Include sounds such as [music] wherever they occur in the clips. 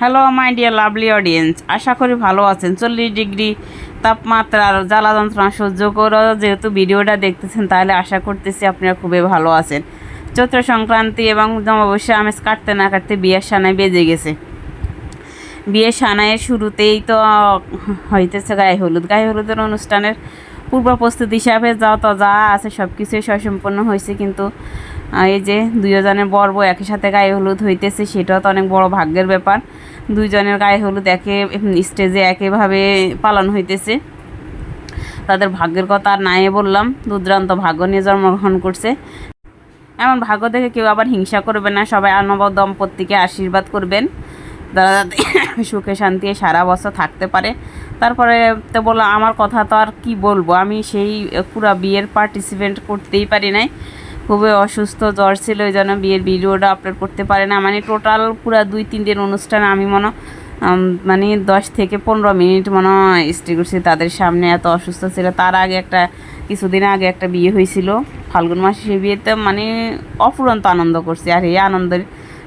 Hello my dear lovely audience আশা করি ভালো আছেন। চল্লিশ ডিগ্রি তাপমাত্রার জ্বালা যন্ত্রণা সহ্য করে। যেহেতু ভিডিওটা দেখতেছেন, তাহলে আশা করতেছি আপনারা খুবই ভালো আছেন। চৈত্র সংক্রান্তি এবং অবশ্যই আমেজ কাটতে না কাটতে বিয়ের সানায় বেজে গেছে। বিয়ের সানায়ের শুরুতেই তো হইতেছে গায়ে হলুদ। গায়ে হলুদের অনুষ্ঠানের পূর্ব প্রস্তুতি হিসাবে যা তো যা আছে সব কিছুই সসম্পন্ন হয়েছে। কিন্তু এই যে দুইজনের বর্ব একই সাথে গায়ে হলুদ হইতেছে, সেটাও তো অনেক বড় ভাগ্যের ব্যাপার। দুইজনের গায়ে হলুদ একে স্টেজে একেভাবে পালন হইতেছে। তাদের ভাগ্যের কথা আর নাই বললাম, দুর্দান্ত ভাগ্য নিয়ে জন্মগ্রহণ করছে। এমন ভাগ্য দেখে কেউ আবার হিংসা করবে না, সবাই আনব দম্পতিকে আশীর্বাদ করবেন। তারা যাতে সুখে শান্তি সারা বছর থাকতে পারে। তারপরে তো বললাম, আমার কথা তো আর কি বলব? আমি সেই পুরো বিয়ের পার্টিসিপেন্ট করতেই পারি নাই। খুবই অসুস্থ, জ্বর ছিল ওই জন্য বিয়ের ভিডিওটা আপলোড করতে পারে না। মানে টোটাল পুরো দুই, তিন দিন অনুষ্ঠান আমি মনে মানে দশ থেকে পনেরো মিনিট মনে হয় স্টে করছি। তাদের সামনে এত অসুস্থ ছিল। তার আগে একটা, কিছুদিন আগে একটা বিয়ে হয়েছিল। ফাল্গুন মাসে সেই বিয়েতে মানে অফুরন্ত আনন্দ করছি। আর এই আনন্দের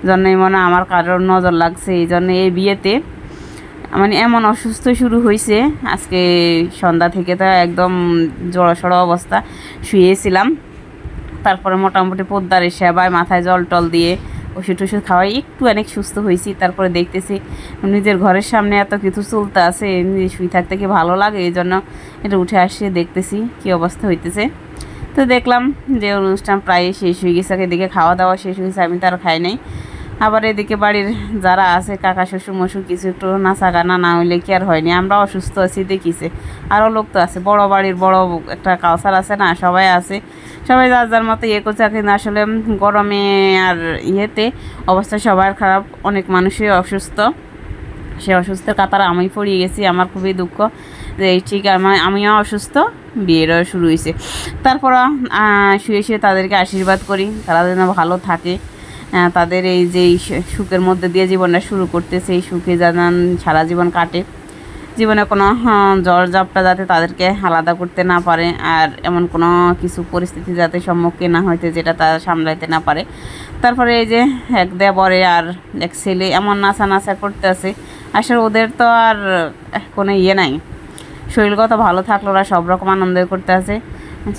জন্যই মনে আমার কারোর নজর লাগছে। এই জন্য এই বিয়েতে মানে এমন অসুস্থ শুরু হয়েছে। আজকে সন্ধ্যা থেকে তো একদম জড়সড় অবস্থা। শুয়েছিলাম। তারপরে মোটামুটি পদ্মার সেবায় মাথায় জল টল দিয়ে ওষুধ টষুধ খাওয়াই, একটু অনেক সুস্থ হয়েছি, তারপরে দেখতেছি নিজের ঘরের সামনে এত কিছু চলতে আছে শুয়ে থাকতে কি ভালো লাগে? এই জন্য এটা উঠে আসিয়ে দেখতেছি কি অবস্থা হইতেছে। তো দেখলাম যে অনুষ্ঠান প্রায় শেষ হয়ে গেছে দেখে খাওয়া দাওয়া শেষ হয়েছে আমি তো আর খাই নাই। আবার এদিকে বাড়ির যারা আছে, কাকা, শ্বশুর, মশুর, কিছু একটু নাচা গানা না হইলে কি আর হয়নি? আমরা অসুস্থ আছি, দেখিছে। আরও লোক তো আছে, বড় বাড়ির বড় একটা কালচার আছে না, সবাই আছে। সবাই যার যার মতো ইয়ে করছে, কিন্তু আসলে গরমে আর ইয়েতে অবস্থা সবার খারাপ। অনেক মানুষই অসুস্থ। সে অসুস্থের কাতারে আমি পড়িয়ে গেছি, আমার খুবই দুঃখ যে ঠিক আমার আমিও অসুস্থ, বিয়েরও শুরু হয়েছে তারপর শুয়ে শুয়ে তাদেরকে আশীর্বাদ করি, তারা যেন ভালো থাকে। তাদের এই যে সুখের মধ্যে দিয়ে জীবনটা শুরু করতেছে এই সুখে যেন সারা জীবন কাটে। জীবনে কোনো হ্যাঁ, জ্বর জাপটা যাতে তাদেরকে আলাদা করতে না পারে আর এমন কোনো কিছু পরিস্থিতি যাতে সম্মুখীন না হইতে যেটা তারা সামলাইতে না পারে। তারপরে এই যে এক দেবরে আর এক ছেলে এমন নাচা নাচা করতে আছে আসলে ওদের তো আর কোনো ইয়ে নাই। শরীরগত ভালো থাকল ওরা সব রকম আনন্দ করতে আছে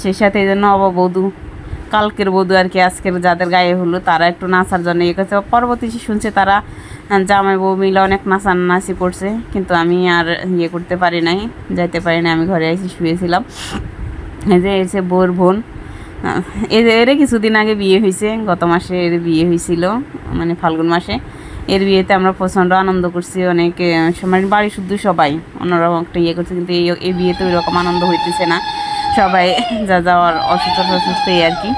সেই সাথে এই জন্য অববধূ কালকের বধূ আর কি, আজকের যাদের গায়ে হলো তারা একটু নাচার জন্য ইয়ে করছে। পরবর্তী শুনছে তারা জামাই বউ মিলে অনেক নাচান নাচি করছে, কিন্তু আমি আর ইয়ে করতে পারি নাই, যাইতে পারি না আমি ঘরে এসে শুয়েছিলাম। এই যে এসে বোর বোন এর কিছুদিন আগে বিয়ে হয়েছে গত মাসে এর বিয়ে হয়েছিল মানে ফাল্গুন মাসে। এর বিয়েতে আমরা প্রচণ্ড আনন্দ করছি, অনেক মানে বাড়ি শুদ্ধ সবাই, অন্যরকম একটা ইয়ে করছে, কিন্তু এই বিয়েতে ওই রকম আনন্দ হইতেছে না। সবাই যা যাওয়ার অসুস্থ অসুস্থ এই আর কি।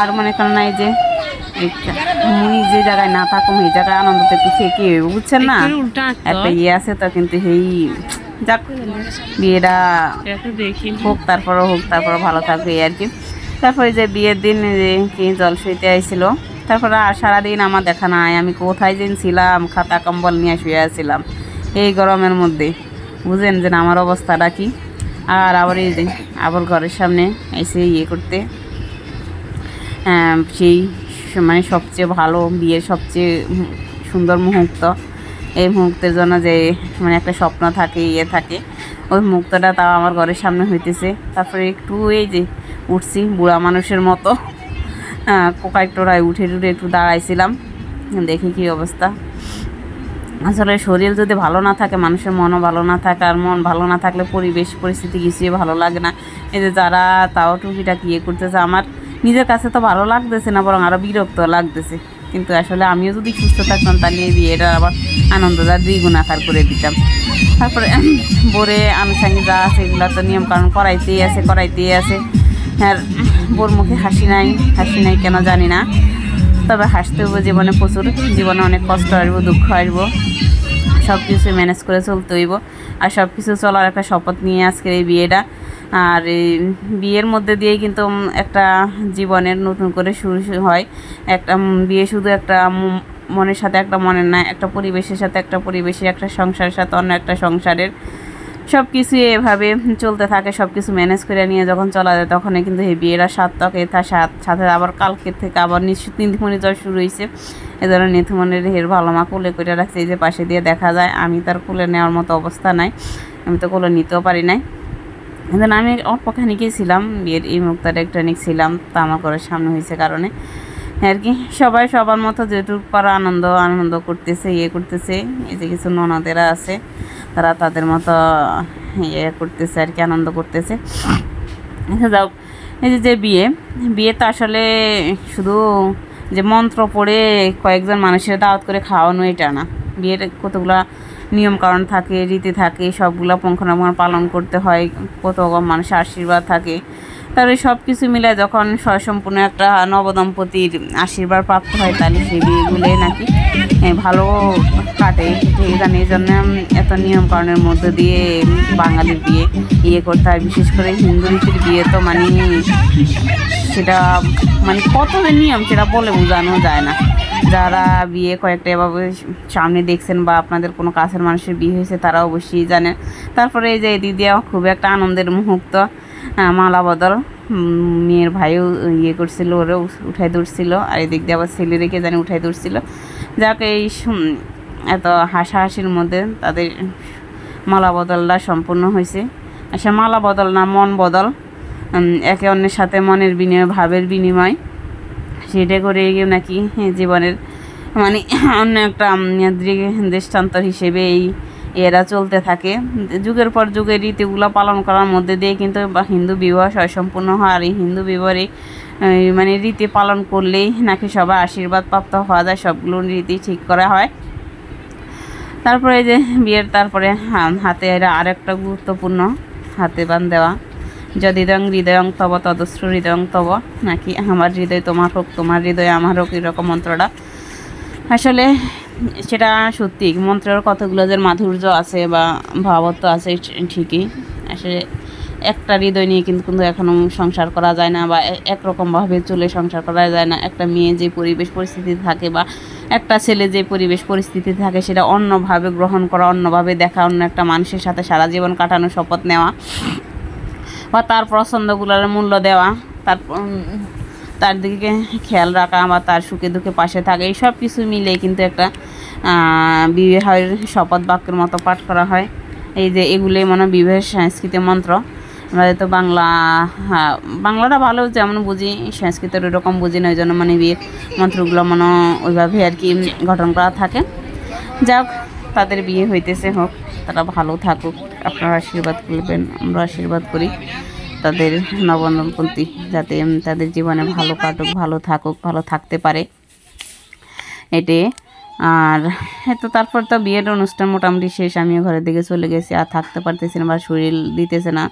আর মনে করেন না এই যে মুই যে জায়গায় না থাকুম এই জায়গায় আনন্দ তো একটু থেকে বুঝছেন না? একটা ইয়ে আছে তো কিন্তু সেই যাক বিয়েটা হোক তারপরও হোক তারপরে ভালো থাকবে এই আর কি। তারপরে যে বিয়ের দিন যে কি জল শুইতে আইছিল তারপরে আর সারাদিন আমার দেখা নাই। আমি কোথায় দিন ছিলাম খাতা কম্বল নিয়ে শুয়ে আছিলাম এই গরমের মধ্যে। বুঝেন যে না আমার অবস্থাটা কি? আর আবার এই আবার ঘরের সামনে এসে ইয়ে করতে সেই মানে সবচেয়ে ভালো বিয়ের সবচেয়ে সুন্দর মুহূর্ত। এই মুহূর্তের জন্য যে মানে একটা স্বপ্ন থাকে ইয়ে থাকে, ওই মুহূর্তটা তাও আমার ঘরের সামনে হইতেছে। তারপরে একটু এই যে উঠছি বুড়া মানুষের মতো। কোকাই টোড়ায় উঠে টুঠে একটু দাঁড়াইছিলাম, দেখি কি অবস্থা। আসলে শরীর যদি ভালো না থাকে, মানুষের মনও ভালো না থাকে, আর মন ভালো না থাকলে পরিবেশ, পরিস্থিতি কিছুই ভালো লাগে না। এই যে যারা তাও টুকিটাকি ইয়ে করতেছে, আমার নিজের কাছে তো ভালো লাগতেছে না, বরং আরও বিরক্ত লাগতেছে। কিন্তু আসলে আমিও যদি সুস্থ থাকতাম, তাহলে এই বিয়েটা আবার আনন্দটা দ্বিগুণ আকার করে দিতাম। তারপরে [clears throat] বোরে আনুষঙ্গিক যা আছে, এগুলো তো নিয়ম কারণ করাইতেই আছে করাইতেই আছে। আর বোর মুখে হাসি নাই হাসি নাই কেন জানি না। তবে হাসতে হইব, জীবনে প্রচুর, জীবনে অনেক কষ্ট আসব দুঃখ আসব সব কিছু ম্যানেজ করে চলতে হইব। আর সব কিছু চলার একটা শপথ নিয়ে আজকের এই বিয়েটা। আর বিয়ের মধ্যে দিয়েই কিন্তু একটা জীবনের নতুন করে শুরু হয়। একটা বিয়ে শুধু একটা মনের সাথে একটা মনের না একটা পরিবেশের সাথে একটা পরিবেশের, একটা সংসারের সাথে অন্য একটা সংসারের। সব কিছু এভাবে চলতে থাকে সব কিছু ম্যানেজ করে নিয়ে যখন চলা যায় তখন কিন্তু এই বিয়েরা সাত তকে তার সাথে সাথে আবার কালকের থেকে আবার নিশ্চিত নিধিমণি জ্বর শুরু হয়েছে এ ধরনের নিধিমণির হের ভালো মা কোলে করে রাখছে, এই যে পাশে দিয়ে দেখা যায়, আমি তার কোলে নেওয়ার মতো অবস্থা নাই, আমি তো কোলে নিতেও পারি নাই। দেন আমি অল্প খানিকই ছিলাম, বিয়ের এই মুক্তার একটা ছিলাম, তা আমার ঘরের সামনে হয়েছে কারণে। আর কি? সবাই সবার মতো যেটুকু পারা আনন্দ আনন্দ করতেছে ইয়ে করতেছে, এই যে কিছু ননদেরা আছে, তারা তাদের মতো ইয়ে করতেছে আর কি, আনন্দ করতেছে। যাও, এই যে যে বিয়ে বিয়ে তো আসলে শুধু যে মন্ত্র পড়ে কয়েকজন মানুষের দাওয়াত করে খাওয়ানো এটা না। বিয়ের কতগুলা নিয়ম কারণ থাকে, রীতি থাকে, সবগুলো পঙ্খনাপঙ্খ পালন করতে হয়, কত মানুষের আশীর্বাদ থাকে। তাহলে সব কিছু মিলে যখন স্বয়সম্পূর্ণ একটা নবদম্পতির আশীর্বাদ প্রাপ্ত হয়, তাহলে সেই বিয়েগুলোই নাকি ভালো কাটে। জানি এই জন্য এত নিয়ম কারণের মধ্যে দিয়ে বাঙালির বিয়ে ইয়ে করতে হয়। বিশেষ করে হিন্দু রীতির বিয়ে তো মানে সেটা মানে কত নিয়ম সেটা বলে বোঝানো যায় না। যারা বিয়ে কয়েকটা এভাবে সামনে দেখছেন বা আপনাদের কোনো কাছের মানুষের বিয়ে হয়েছে, তারা অবশ্যই জানেন। তারপরে এই যে দিদিয়া খুব একটা আনন্দের মুহূর্ত। মালা বদল। মেয়ের ভাইও ইয়ে করছিল ওরে উঠাই ধরছিল, আর এদিক দিয়ে আবার ছেলে রেখে জানি উঠাই ধরছিল। যাক, এই এত হাসাহাসির মধ্যে তাদের মালা বদলটা সম্পূর্ণ হয়েছে। সে মালা বদল না, মন বদল। একে অন্যের সাথে মনের বিনিময়, ভাবের বিনিময়। সেটা করে নাকি জীবনের মানে অন্য একটা দৃষ্টান্তর হিসেবে এই এরা চলতে থাকে। যুগের পর যুগের রীতিগুলো পালন করার মধ্যে দিয়ে কিন্তু হিন্দু বিবাহ সম্পূর্ণ হয়। আর এই হিন্দু বিবাহে মানে রীতি পালন করলেই নাকি সবার আশীর্বাদ প্রাপ্ত হওয়া যায়, সবগুলো রীতি ঠিক করা হয়। তারপরে যে বিয়ের, তারপরে হাতে এরা আরেকটা গুরুত্বপূর্ণ হাতে বান দেওয়া। যদিদং হৃদয়ং তব তদস্র হৃদয়ং তব, নাকি আমার হৃদয় তোমার হোক, তোমার হৃদয় আমার হোক, এরকম মন্ত্রটা। আসলে সেটা সত্যি, মন্ত্রের কতগুলো যে মাধুর্য আছে বা ভাবত্ব আছে ঠিকই। আসলে একটা হৃদয় নিয়ে কিন্তু কিন্তু এখনও সংসার করা যায় না বা একরকমভাবে চলে সংসার করা যায় না। একটা মেয়ে যে পরিবেশ পরিস্থিতি থাকে বা একটা ছেলে যে পরিবেশ পরিস্থিতি থাকে, সেটা অন্যভাবে গ্রহণ করা, অন্যভাবে দেখা, অন্য একটা মানুষের সাথে সারা জীবন কাটানোর শপথ নেওয়া বা তার পছন্দগুলোর মূল্য দেওয়া, তার তার দিকে খেয়াল রাখা বা তার সুখে দুঃখে পাশে থাকা, এই সব কিছু মিলেই কিন্তু একটা বিবাহের শপথ বাক্যের মতো পাঠ করা হয়। এই যে এগুলোই মনে বিবাহের সাংস্কৃতিক মন্ত্র। আমরা তো বাংলা বাংলাটা ভালো যেমন বুঝি, সংস্কৃতের ওইরকম বুঝি না, ওই জন্য মানে বিয়ের মন্ত্রগুলো মনে ওইভাবে আর কি গঠন করা থাকে। যাক, তাদের বিয়ে হইতেছে হোক, তারা ভালো থাকুক, আপনারা আশীর্বাদ করবেন, আমরা আশীর্বাদ করি। তাদের নবদম্পতি যাতে তাদের জীবনে ভালো কাটুক, ভালো থাকুক, ভালো থাকতে পারে। এটে আর তো তারপর তো বিয়ের অনুষ্ঠান মোটামুটি শেষ, আমিও ঘরের দিকে চলে গেছি, আর থাকতে পারতেছি না বা শরীর দিতেছে না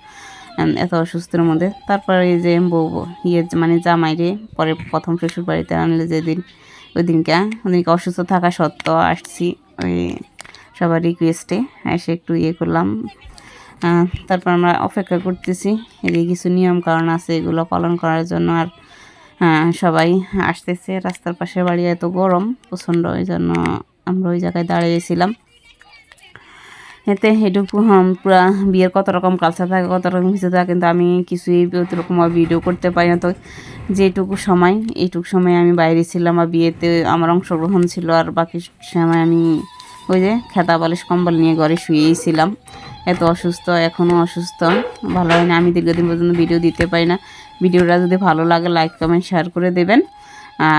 এত অসুস্থের মধ্যে। তারপরে এই যে বউ ইয়ে মানে জামাই রে, পরে প্রথম শ্বশুর বাড়িতে আনলে যেদিন ওই দিনকে ওদিনকে অসুস্থ থাকা সত্ত্বেও আসছি, ওই সবার রিকোয়েস্টে এসে একটু ইয়ে করলাম। তারপর আমরা অপেক্ষা করতেছি। এদিকে কিছু নিয়ম কারণ আছে, এগুলো পালন করার জন্য আর সবাই আসতেছে। রাস্তার পাশে বাড়ি এত গরম, প্রচণ্ড ওই জন্য আমরা ওই জায়গায় দাঁড়িয়েছিলাম। এতে এটুকু পুরা বিয়ের কত রকম কালচার থাকে, কত রকম কিছু থাকে, কিন্তু আমি কিছুই ওরকম ভিডিও করতে পারি না। তো যেটুকু সময়, এইটুকু সময় আমি বাইরে ছিলাম আর বিয়েতে আমার অংশগ্রহণ ছিল আর বাকি সময় আমি ওই যে খেতা বালিশ কম্বল নিয়ে ঘরে শুয়েই ছিলাম। এত অসুস্থ এখনও অসুস্থ, ভালো হয় না আমি দীর্ঘদিন পর্যন্ত ভিডিও দিতে পারি না। ভিডিওটা যদি ভালো লাগে লাইক কমেন্ট শেয়ার করে দেবেন। আর